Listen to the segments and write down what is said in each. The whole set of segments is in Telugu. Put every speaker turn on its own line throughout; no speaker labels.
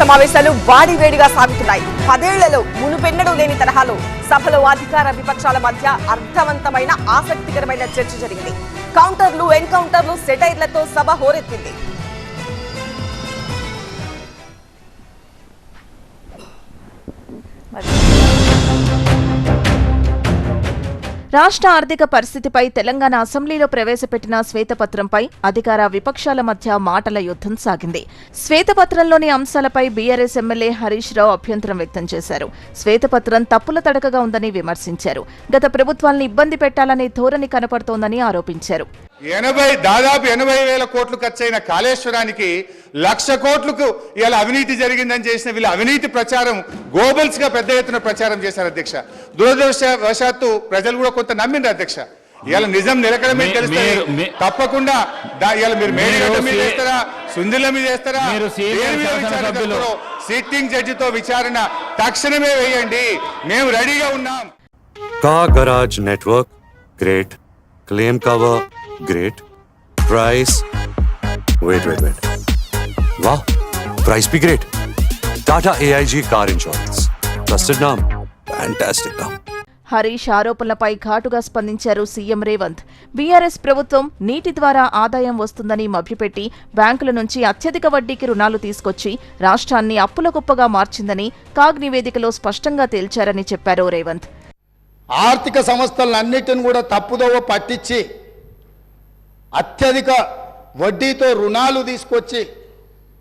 సమావేశాలు వాడివేడిగా సాగుతున్నాయి. పదేళ్ళలో మునుపెన్నడూ లేని తరహాలో సభలో అధికార విపక్షాల మధ్య అర్థవంతమైన ఆసక్తికరమైన చర్చ జరిగింది. కౌంటర్లు ఎన్కౌంటర్లు సెటైర్లతో సభ హోరెత్తింది.
రాష్ట్ర ఆర్థిక పరిస్థితిపై తెలంగాణ అసెంబ్లీలో ప్రవేశపెట్టిన శ్వేతపత్రంపై అధికార విపక్షాల మధ్య మాటల యుద్ధం సాగింది. శ్వేతపత్రంలోని అంశాలపై బీఆర్ఎస్ ఎమ్మెల్యే హరీష్ రావు అభ్యంతరం వ్యక్తం చేశారు. శ్వేతపత్రం తప్పుల తడకగా ఉందని విమర్శించారు. గత ప్రభుత్వాలను ఇబ్బంది పెట్టాలనే ధోరణి కనపడుతోందని ఆరోపించారు.
ఎనభై దాదాపు ఎనభై వేల కోట్లు ఖర్చయిన కాళేశ్వరానికి లక్ష కోట్లకు ఇలా అవినీతి జరిగిందని చేసిన వీళ్ళ అవినీతి ప్రచారం గోబల్స్గా పెద్ద ఎత్తున ప్రచారం చేశారు అధ్యక్ష. దురదృష్టవశాత్తు ప్రజలు కూడా కొంత నమ్మిండ్రు అధ్యక్ష. ఇలా నిజం నిలకడమే తెలుస్తుంది.
మీ-
తప్పకుండా మీరు మేడిగడ్డ మీద వేస్తారా సుందిల మీద వేస్తారా సిట్టింగ్ జడ్జితో విచారణ తక్షణమే వేయండి. మేము రెడీగా ఉన్నాం.
Car Garage Network, great. Claim great. Price, wait, wait, wait. Wow, price be great. Tata AIG Car Insurance. Trusted name. Fantastic name.
Harish ఆరోపణలపై ఘాటుగా స్పందించారు సీఎం రేవంత్ బీఆర్ఎస్ ప్రభుత్వం నీటి ద్వారా ఆదాయం వస్తుందని మభ్యపెట్టి బ్యాంకుల నుంచి అత్యధిక వడ్డీకి రుణాలు తీసుకొచ్చి రాష్ట్రాన్ని అప్పుల కుప్పగా మార్చిందని కాగ్ నివేదికలో స్పష్టంగా తేల్చారని చెప్పారు రేవంత్
ఆర్థిక సంస్థలన్నిటిని కూడా తప్పుదోవ పట్టించి అత్యధిక వడ్డీతో రుణాలు తీసుకొచ్చి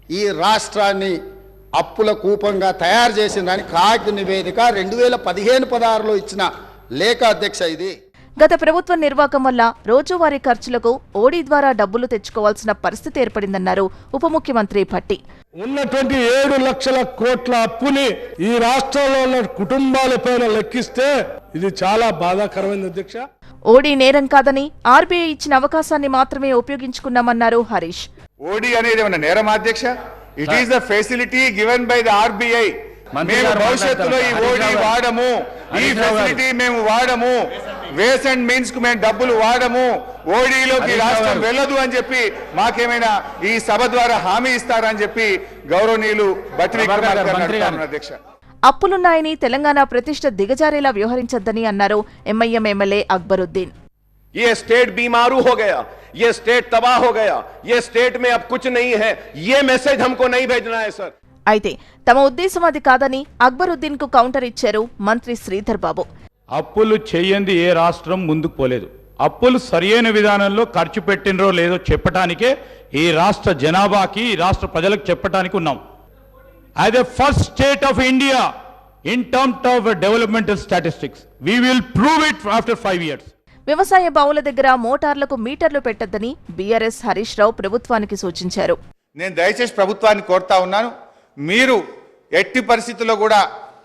ఈ రాష్ట్రాన్ని అప్పుల కూపంగా తయారు చేసిందని కాగ్ నివేదిక రెండు వేల పదిహేను పదహారులో ఇచ్చిన లేఖ అధ్యక్ష ఇది.
గత ప్రభుత్వ నిర్వాకం వల్ల రోజువారీ ఖర్చులకు ఓడీ ద్వారా డబ్బులు తెచ్చుకోవాల్సిన పరిస్థితి ఏర్పడిందన్నారు ఉప ముఖ్యమంత్రి భట్టి
ఉన్నటువంటి ఏడు లక్షల కోట్ల అప్పుని ఈ రాష్ట్రంలో ఉన్న కుటుంబాలపైన లెక్కిస్తే ఇది చాలా బాధాకరమైనది అధ్యక్ష.
ఓడీ నేరం కాదని ఆర్బీఐ ఇచ్చిన అవకాశాన్ని మాత్రమే ఉపయోగించుకున్నామన్నారు హరీష్
ఓడి అనేది ఏమన్నా నేరం అధ్యక్ష it is the facility given by the
RBI
మేము భవిష్యత్తులో ఈ. ఓడి. వాడము ఈ. ఫెసిలిటీ మేము వాడము వేస్ అండ్ మీన్స్కు మేము డబ్బులు వాడము ఓడీలోకి రాష్ట్రం
గారు.
వెళ్ళదు అని చెప్పి మాకేమైనా ఈ సభ ద్వారా హామీ ఇస్తారని చెప్పి గౌరవనీయులు బట్టి అధ్యక్ష
అప్పులున్నాయని తెలంగాణ ప్రతిష్ట దిగజారేలా వ్యవహరించొద్దని అన్నారు ఎంఐఎం ఎమ్మెల్యే అక్బరుద్దీన్
ये स्टेट बीमारू हो गया ये स्टेट तबाह हो गया ये स्टेट में अब कुछ नहीं है ये मैसेज हमको नहीं भेजना है सर
అయితే తమ ఉద్దేశం అది కాదని అక్బరుద్దీన్ కు కౌంటర్ ఇచ్చారు మంత్రి శ్రీధర్ బాబు
అప్పులు చెయ్యంది ఏ రాష్ట్రం ముందుకు పోలేదు అప్పులు సరియైన విధానంలో ఖర్చు పెట్టినరో లేదో చెప్పటానికే ఈ రాష్ట్ర జనాభాకి ఈ రాష్ట్ర ప్రజలకు చెప్పటానికి ఉన్నాం As a first state of India in terms of developmental statistics we will prove it after five years
వ్యవసాయ బావుల దగ్గర మోటార్లకు మీటర్లు పెట్టొద్దని బీఆర్ఎస్ హరీష్ రావు ప్రభుత్వానికి సూచించారు.
నేను దయచేసి ప్రభుత్వాన్ని కోరుతా ఉన్నాను. మీరు ఎట్టి పరిస్థితుల్లో కూడా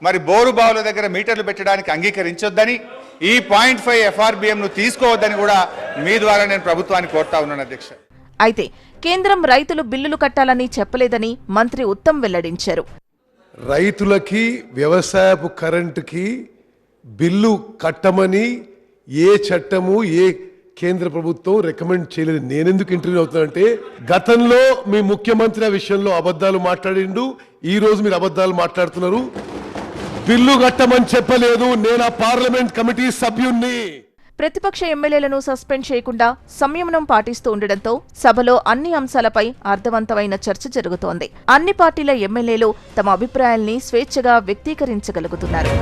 మరి బోరు బావుల దగ్గర మీటర్లు పెట్టడానికి అంగీకరించొద్దని ఈ పాయింట్ ఫైవ్ ఎఫ్ఆర్బిఎం ను తీసుకోవద్దని కూడా మీ ద్వారా నేను ప్రభుత్వాన్ని కోరుతా ఉన్నాను అధ్యక్ష.
అయితే కేంద్రం రైతులు బిల్లులు కట్టాలని చెప్పలేదని మంత్రి ఉత్తమ్ వెల్లడించారు.
రైతులకి వ్యవసాయపు కరెంటుకి బిల్లు కట్టమని ఏ చట్టము ఏ కేంద్ర ప్రభుత్వం రికమెండ్ చేయలేదు. నేనెందుకు ఇంటర్వ్యూ అవుతానంటే గతంలో మీ ముఖ్యమంత్రి ఆ విషయంలో అబద్ధాలు మాట్లాడిండు. ఈ రోజు మీరు అబద్ధాలు మాట్లాడుతున్నారు. బిల్లు కట్టమని చెప్పలేదు. నేను ఆ పార్లమెంట్ కమిటీ సభ్యుణ్ణి.
ప్రతిపక్ష ఎమ్మెల్యేలను సస్పెండ్ చేయకుండా సంయమనం పాటిస్తూ ఉండడంతో సభలో అన్ని అంశాలపై అర్థవంతమైన చర్చ జరుగుతోంది. అన్ని పార్టీల ఎమ్మెల్యేలు తమ అభిప్రాయాల్ని స్వేచ్ఛగా వ్యక్తీకరించగలుగుతున్నారు.